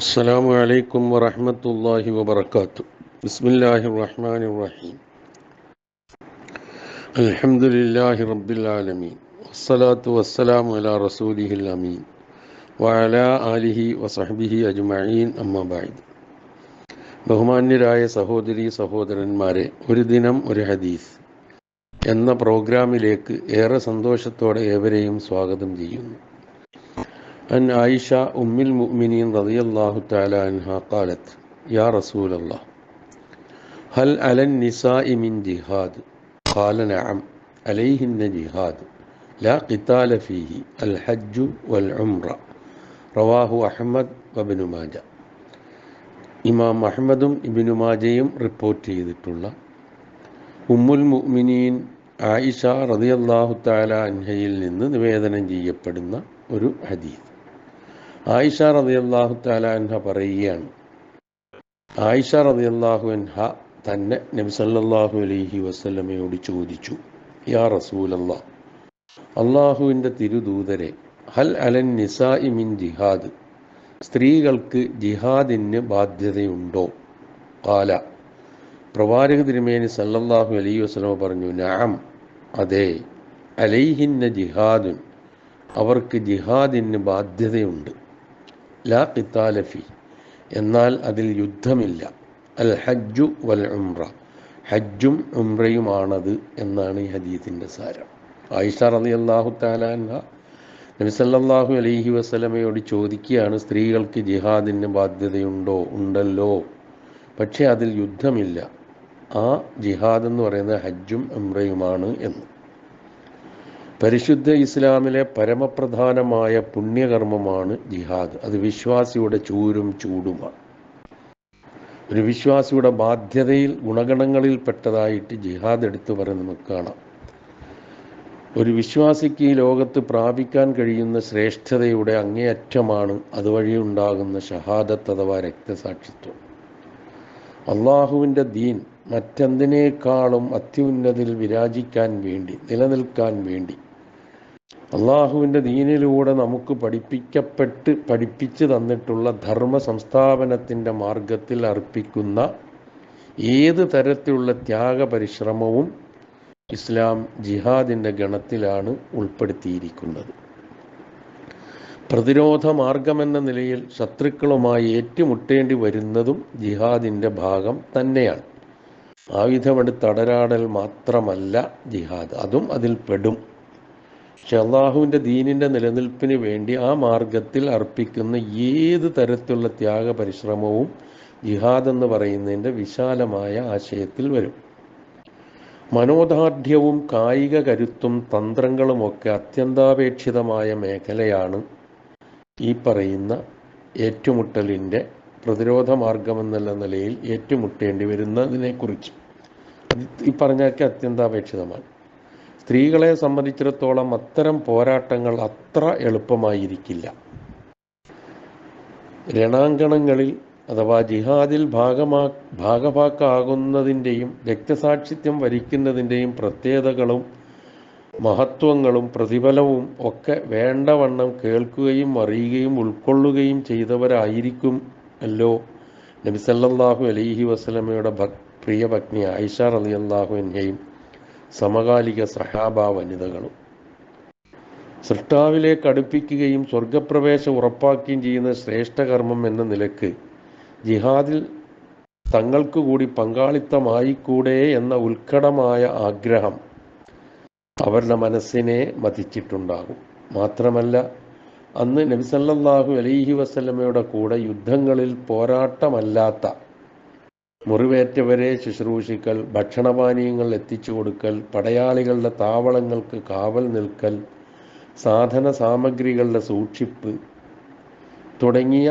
അസ്സാം വലൈക്കും വറഹമത്തല്ലാഹി വബർക്കാത്തു ബിസ്മില്ലാഹി റഹ്മാൻ റഹീം. അലഹമുല്ലാഹി റബ്ബിലാലമീൻ വസ്സലാത്തു വസ്സലാം അല റസൂലിഹിൽ അമീൻ. വഅല ആലിഹി വസഹബിഹി അജ്മഈൻ അമ്മബായിദ് ബഹുമാന്യരായ സഹോദരി സഹോദരന്മാരെ ഒരു ദിനം ഒരു ഹദീസ് എന്ന പ്രോഗ്രാമിലേക്ക് ഏറെ സന്തോഷത്തോടെ ഏവരെയും സ്വാഗതം ചെയ്യുന്നു. عن عائشة أم المؤمنين رضي الله تعالى عنها قالت يا رسول الله هل على النساء من جهاد قال نعم عليهن جهاد لا قتال فيه الحج والعمرة رواه أحمد وابن ماجه ഇമാം അഹമ്മദും ഇബിനു മാജയും റിപ്പോർട്ട് ചെയ്തിട്ടുള്ള ഉമ്മുൽ മുഅ്മിനീൻ ആയിഷ റളിയല്ലാഹു തആല അൻഹയിൽ നിന്ന് നിവേദനം ചെയ്യപ്പെടുന്ന ഒരു ഹദീസ് ആയിഷ റളിയല്ലാഹു തആല അൻഹ പറയുകയാണ്. ആയിഷ റളിയല്ലാഹു അൻഹ തന്നെ നബി സല്ലല്ലാഹു അലൈഹി വസല്ലമയോട് ചോദിച്ചു യാ റസൂലല്ലാ അള്ളാഹുവിന്റെ തിരുദൂതരെ ഹൽ അലൻ നിസാഇ മിൻ ജിഹാദ് സ്ത്രീകൾക്ക് ജിഹാദിന് ബാധ്യതയുണ്ടോ? കാല പ്രവാചക തിരുമേനി സല്ലല്ലാഹു അലൈഹി വസ്ലമ പറഞ്ഞു നാം അതെ അലൈഹിന്ന ജിഹാദുൻ അവർക്ക് ജിഹാദിന് ബാധ്യതയുണ്ട്. ലാ ഖിത്താലഫി എന്നാൽ അതിൽ യുദ്ധമില്ല. അൽ ഹജ്ജു വൽ ഉംറ. ഹജ്ജും ഉംറയുമാണത് എന്നാണ് ഈ ഹദീത്തിന്റെ സാരം. ആയിഷ റളിയല്ലാഹു തആല അൻഹ നബി സല്ലല്ലാഹു അലൈഹി വസല്ലമയോട് ചോദിക്കുകയാണ് സ്ത്രീകൾക്ക് ജിഹാദിന് ബാധ്യതയുണ്ടോ? ഉണ്ടല്ലോ. പക്ഷേ അതിൽ യുദ്ധമില്ല. ആ ജിഹാദ് എന്ന് പറയുന്നത് ഹജ്ജും ഉംറയുമാണ് എന്ന്. പരിശുദ്ധ ഇസ്ലാമിലെ പരമപ്രധാനമായ പുണ്യകർമ്മമാണ് ജിഹാദ്. അത് വിശ്വാസിയുടെ ചൂരും ചൂടുമാണ്. ഒരു വിശ്വാസിയുടെ ബാധ്യതയിൽ ഗുണഗണങ്ങളിൽ പെട്ടതായിട്ട് ജിഹാദ് എടുത്തു പറഞ്ഞ് നമുക്ക് കാണാം. ഒരു വിശ്വാസിക്ക് ഈ ലോകത്ത് പ്രാപിക്കാൻ കഴിയുന്ന ശ്രേഷ്ഠതയുടെ അങ്ങേയറ്റമാണ് അതുവഴി ഉണ്ടാകുന്ന ഷഹാദത്ത് അഥവാ രക്തസാക്ഷിത്വം. അള്ളാഹുവിന്റെ ദീൻ മറ്റെന്തിനേക്കാളും അത്യുന്നതിൽ വിരാജിക്കാൻ വേണ്ടി നിലനിൽക്കാൻ വേണ്ടി അള്ളാഹുവിന്റെ ദീനിലൂടെ നമുക്ക് പഠിപ്പിക്കപ്പെട്ട് പഠിപ്പിച്ചു തന്നിട്ടുള്ള ധർമ്മ സംസ്ഥാപനത്തിന്റെ മാർഗത്തിൽ അർപ്പിക്കുന്ന ഏത് തരത്തിലുള്ള ത്യാഗ പരിശ്രമവും ഇസ്ലാം ജിഹാദിന്റെ ഗണത്തിലാണ് ഉൾപ്പെടുത്തിയിരിക്കുന്നത്. പ്രതിരോധ മാർഗമെന്ന നിലയിൽ ശത്രുക്കളുമായി ഏറ്റുമുട്ടേണ്ടി വരുന്നതും ജിഹാദിന്റെ ഭാഗം തന്നെയാണ്. ആയുധമെടുത്തടരാടൽ മാത്രമല്ല ജിഹാദ്. അതും അതിൽ പെടും പക്ഷെ അള്ളാഹുവിന്റെ ദീനിന്റെ നിലനിൽപ്പിന് വേണ്ടി ആ മാർഗത്തിൽ അർപ്പിക്കുന്ന ഏത് തരത്തിലുള്ള ത്യാഗ പരിശ്രമവും ജിഹാദ് എന്ന് പറയുന്നതിന്റെ വിശാലമായ ആശയത്തിൽ വരും. മനോദാർഢ്യവും കായിക കരുത്തും തന്ത്രങ്ങളുമൊക്കെ അത്യന്താപേക്ഷിതമായ മേഖലയാണ് ഈ പറയുന്ന ഏറ്റുമുട്ടലിന്റെ പ്രതിരോധ മാർഗമെന്നുള്ള നിലയിൽ ഏറ്റുമുട്ടേണ്ടി വരുന്നതിനെക്കുറിച്ച്. ഈ പറഞ്ഞൊക്കെ അത്യന്താപേക്ഷിതമാണ്. സ്ത്രീകളെ സംബന്ധിച്ചിടത്തോളം അത്തരം പോരാട്ടങ്ങൾ അത്ര എളുപ്പമായിരിക്കില്ല. രണാങ്കണങ്ങളിൽ അഥവാ ജിഹാദിൽ ഭാഗമാ ഭാഗഭാക്കാകുന്നതിന്റെയും രക്തസാക്ഷിത്വം വരിക്കുന്നതിന്റെയും പ്രത്യേകതകളും മഹത്വങ്ങളും പ്രതിഫലവും ഒക്കെ വേണ്ടവണ്ണം കേൾക്കുകയും അറിയുകയും ഉൾക്കൊള്ളുകയും ചെയ്തവരായിരിക്കും അല്ലോ നബിസല്ലാഹു അലൈഹി വസല്ലമയുടെ ഭക് പ്രിയ പത്നി ആയിഷ റളിയല്ലാഹു അൻഹയും. സമകാലിക സഹാബ വനിതകളും സൃഷ്ടാവിലേക്ക് അടുപ്പിക്കുകയും സ്വർഗപ്രവേശം ഉറപ്പാക്കുകയും ചെയ്യുന്ന ശ്രേഷ്ഠകർമ്മം എന്ന നിലയ്ക്ക് ജിഹാദിൽ തങ്ങൾക്ക് കൂടി പങ്കാളിത്തമായിക്കൂടെ എന്ന ഉത്കടമായ ആഗ്രഹം അവരുടെ മനസ്സിനെ മതിച്ചിട്ടുണ്ടാകും. മാത്രമല്ല അന്ന് നബിസല്ലാഹു അലൈഹി വസ്ലമയുടെ കൂടെ യുദ്ധങ്ങളിൽ പോരാട്ടമല്ലാത്ത മുറിവേറ്റവരെ ശുശ്രൂഷിക്കൽ ഭക്ഷണപാനീയങ്ങൾ എത്തിച്ചു കൊടുക്കൽ പടയാളികളുടെ താവളങ്ങൾക്ക് കാവൽ നിൽക്കൽ സാധന സാമഗ്രികളുടെ സൂക്ഷിപ്പ് തുടങ്ങിയ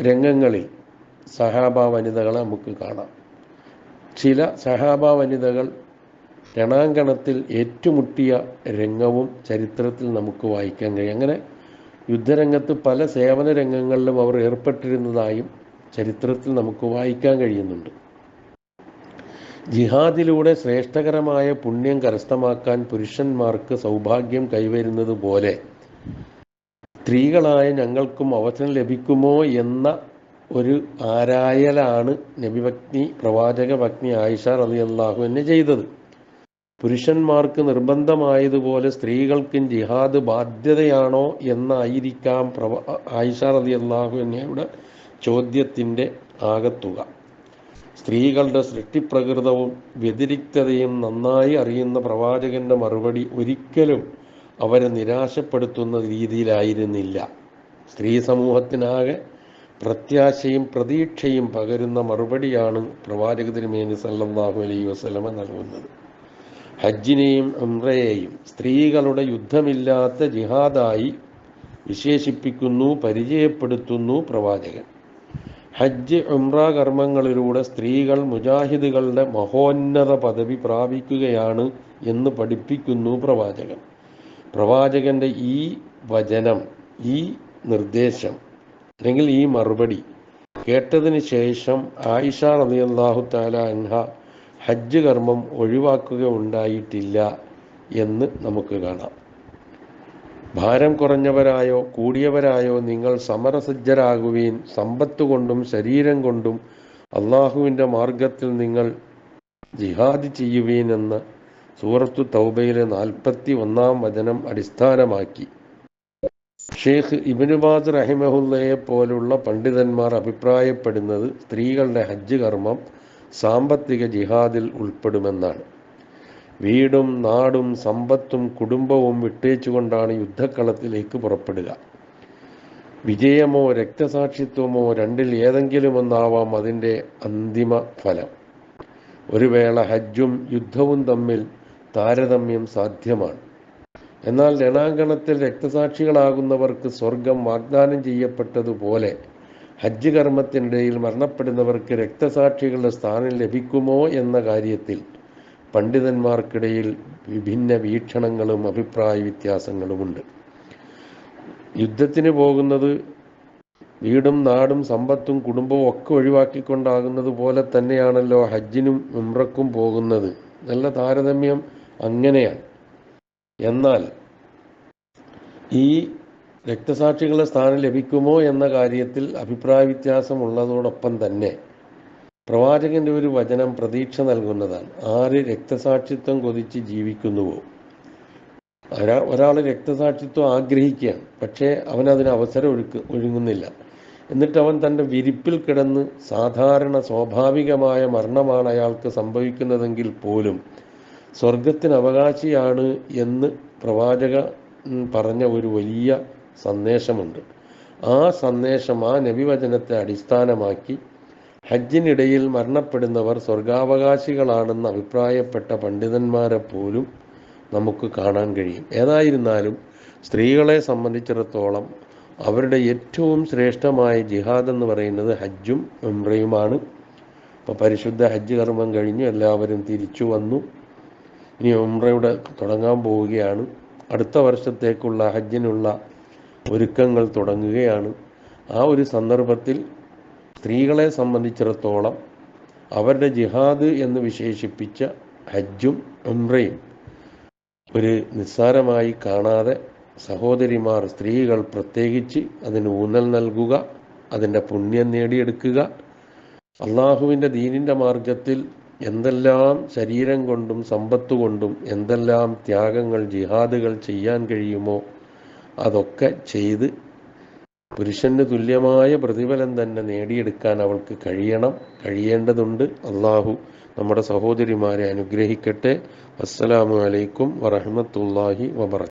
രംഗങ്ങളിൽ സഹാബ വനിതകളെ നമുക്ക് കാണാം. ചില സഹാബ വനിതകൾ രണാങ്കണത്തിൽ ഏറ്റുമുട്ടിയ രംഗവും ചരിത്രത്തിൽ നമുക്ക് വായിക്കാൻ കഴിയും. അങ്ങനെ യുദ്ധരംഗത്ത് പല സേവന രംഗങ്ങളിലും അവർ ഏർപ്പെട്ടിരുന്നതായും ചരിത്രത്തിൽ നമുക്ക് വായിക്കാൻ കഴിയുന്നുണ്ട്. ജിഹാദിലൂടെ ശ്രേഷ്ഠകരമായ പുണ്യം കരസ്ഥമാക്കാൻ പുരുഷന്മാർക്ക് സൗഭാഗ്യം കൈവരുന്നത് പോലെ സ്ത്രീകളായ ഞങ്ങൾക്കും അവസരം ലഭിക്കുമോ എന്ന ഒരു ആരായലാണ് നബിഭക്തി പ്രവാചക ഭക്തി ആയിഷ റളിയല്ലാഹു എന്നെ ചെയ്തത്. പുരുഷന്മാർക്ക് നിർബന്ധമായതുപോലെ സ്ത്രീകൾക്കും ജിഹാദ് ബാധ്യതയാണോ എന്നായിരിക്കാം പ്രവ ആയിഷ റളിയല്ലാഹു എന്നയുടെ ചോദ്യത്തിന്റെ ആകത്തുക. സ്ത്രീകളുടെ സൃഷ്ടിപ്രകൃതവും വ്യതിരിക്തതയും നന്നായി അറിയുന്ന പ്രവാചകന്റെ മറുപടി ഒരിക്കലും അവരെ നിരാശപ്പെടുത്തുന്ന രീതിയിലായിരുന്നില്ല. സ്ത്രീ സമൂഹത്തിനാകെ പ്രത്യാശയും പ്രതീക്ഷയും പകരുന്ന മറുപടിയാണ് പ്രവാചക തിരുമേനി സല്ലാഹു അലൈഹി വസ്ലമ നൽകുന്നത്. ഹജ്ജിനെയും ഉംറയെയും സ്ത്രീകളുടെ യുദ്ധമില്ലാത്ത ജിഹാദായി വിശേഷിപ്പിക്കുന്നു പരിചയപ്പെടുത്തുന്നു പ്രവാചകൻ. ഹജ്ജ് ഉംറ കർമ്മങ്ങളിലൂടെ സ്ത്രീകൾ മുജാഹിദുകളുടെ മഹോന്നത പദവി പ്രാപിക്കുകയാണ് എന്ന് പഠിപ്പിക്കുന്നു പ്രവാചകൻ. പ്രവാചകന്റെ ഈ വചനം ഈ നിർദ്ദേശം അല്ലെങ്കിൽ ഈ മറുപടി കേട്ടതിന് ശേഷം ആയിഷ റളിയല്ലാഹു തആല അൻഹ ഹജ്ജ് കർമ്മം ഒഴിവാക്കുക ഉണ്ടായിട്ടില്ല എന്ന് നമുക്ക് കാണാം. ഭാരം കുറഞ്ഞവരായോ കൂടിയവരായോ നിങ്ങൾ സമരസജ്ജരാകുകയും സമ്പത്ത് കൊണ്ടും ശരീരം കൊണ്ടും അള്ളാഹുവിന്റെ മാർഗത്തിൽ നിങ്ങൾ ജിഹാദ് ചെയ്യുവീൻ എന്ന സൂറത്തു തൗബയിലെ നാൽപ്പത്തി ഒന്നാം വചനം അടിസ്ഥാനമാക്കി. ഷെയ്ഖ് ഇബിനുബാദ് റഹിമഹുല്ലയെ പോലുള്ള പണ്ഡിതന്മാർ അഭിപ്രായപ്പെടുന്നത് സ്ത്രീകളുടെ ഹജ്ജ് കർമ്മം സാമ്പത്തിക ജിഹാദിൽ ഉൾപ്പെടുമെന്നാണ്. വീടും നാടും സമ്പത്തും കുടുംബവും വിട്ടേച്ചുകൊണ്ടാണ് യുദ്ധക്കളത്തിലേക്ക് പുറപ്പെടുക. വിജയമോ രക്തസാക്ഷിത്വമോ രണ്ടിൽ ഏതെങ്കിലും ഒന്നാവാം അതിന്റെ അന്തിമ ഫലം. ഒരു വേള ഹജ്ജും യുദ്ധവും തമ്മിൽ താരതമ്യം സാധ്യമാണ്. എന്നാൽ രണാങ്കണത്തിൽ രക്തസാക്ഷികളാകുന്നവർക്ക് സ്വർഗം വാഗ്ദാനം ചെയ്യപ്പെട്ടതുപോലെ ഹജ്ജ് കർമ്മത്തിനിടയിൽ മരണപ്പെടുന്നവർക്ക് രക്തസാക്ഷികളുടെ സ്ഥാനം ലഭിക്കുമോ എന്ന കാര്യത്തിൽ പണ്ഡിതന്മാർക്കിടയിൽ വിഭിന്ന വീക്ഷണങ്ങളും അഭിപ്രായ വ്യത്യാസങ്ങളുമുണ്ട്. യുദ്ധത്തിന് പോകുന്നത് വീടും നാടും സമ്പത്തും കുടുംബവും ഒക്കെ ഒഴിവാക്കിക്കൊണ്ടാകുന്നത് പോലെ തന്നെയാണല്ലോ ഹജ്ജിനും ഉംറക്കും പോകുന്നത്. നല്ല താരതമ്യം അങ്ങനെയാണ്. എന്നാൽ ഈ രക്തസാക്ഷികളുടെ സ്ഥാനം ലഭിക്കുമോ എന്ന കാര്യത്തിൽ അഭിപ്രായ വ്യത്യാസമുള്ളതോടൊപ്പം തന്നെ പ്രവാചകന്റെ ഒരു വചനം പ്രതീക്ഷ നൽകുന്നതാണ്. ആര് രക്തസാക്ഷിത്വം കൊതിച്ച് ജീവിക്കുന്നുവോ? ഒരാ ഒരാൾ രക്തസാക്ഷിത്വം ആഗ്രഹിക്കുകയാണ്. പക്ഷേ അവൻ അതിന് അവസരം ഒഴുക്ക് ഒഴുങ്ങുന്നില്ല എന്നിട്ട് അവൻ തന്റെ വിരിപ്പിൽ കിടന്ന് സാധാരണ സ്വാഭാവികമായ മരണമാണ് അയാൾക്ക് സംഭവിക്കുന്നതെങ്കിൽ പോലും സ്വർഗത്തിന് അവകാശിയാണ് എന്ന് പ്രവാചക പറഞ്ഞ ഒരു വലിയ സന്ദേശമുണ്ട്. ആ സന്ദേശം ആ നബിവചനത്തെ അടിസ്ഥാനമാക്കി ഹജ്ജിനിടയിൽ മരണപ്പെടുന്നവർ സ്വർഗാവകാശികളാണെന്ന് അഭിപ്രായപ്പെട്ട പണ്ഡിതന്മാരെ പോലും നമുക്ക് കാണാൻ കഴിയും. ഏതായിരുന്നാലും സ്ത്രീകളെ സംബന്ധിച്ചിടത്തോളം അവരുടെ ഏറ്റവും ശ്രേഷ്ഠമായ ജിഹാദ് എന്ന് പറയുന്നത് ഹജ്ജും ഉംറയുമാണ്. ഇപ്പോൾ പരിശുദ്ധ ഹജ്ജ് കർമ്മം കഴിഞ്ഞു എല്ലാവരും തിരിച്ചു വന്നു. ഇനി ഉംറയുടെ തുടങ്ങാൻ പോവുകയാണ്. അടുത്ത വർഷത്തേക്കുള്ള ഹജ്ജിനുള്ള ഒരുക്കങ്ങൾ തുടങ്ങുകയാണ്. ആ ഒരു സന്ദർഭത്തിൽ സ്ത്രീകളെ സംബന്ധിച്ചിടത്തോളം അവരുടെ ജിഹാദ് എന്ന് വിശേഷിപ്പിച്ച ഹജ്ജും ഉംറയും ഒരു നിസ്സാരമായി കാണാതെ സഹോദരിമാർ സ്ത്രീകൾ പ്രത്യേകിച്ച് അതിന് ഊന്നൽ നൽകുക അതിന്റെ പുണ്യം നേടിയെടുക്കുക. അള്ളാഹുവിന്റെ ദീനിന്റെ മാർഗത്തിൽ എന്തെല്ലാം ശരീരം കൊണ്ടും സമ്പത്ത് കൊണ്ടും എന്തെല്ലാം ത്യാഗങ്ങൾ ജിഹാദുകൾ ചെയ്യാൻ കഴിയുമോ അതൊക്കെ ചെയ്ത് പുരുഷന് തുല്യമായ പ്രതിഫലം തന്നെ നേടിയെടുക്കാൻ അവൾക്ക് കഴിയണം കഴിയേണ്ടതുണ്ട്. അള്ളാഹു നമ്മുടെ സഹോദരിമാരെ അനുഗ്രഹിക്കട്ടെ. അസ്സലാമു അലൈക്കും വറഹമത്തല്ലാഹി വബർക്കാത്തു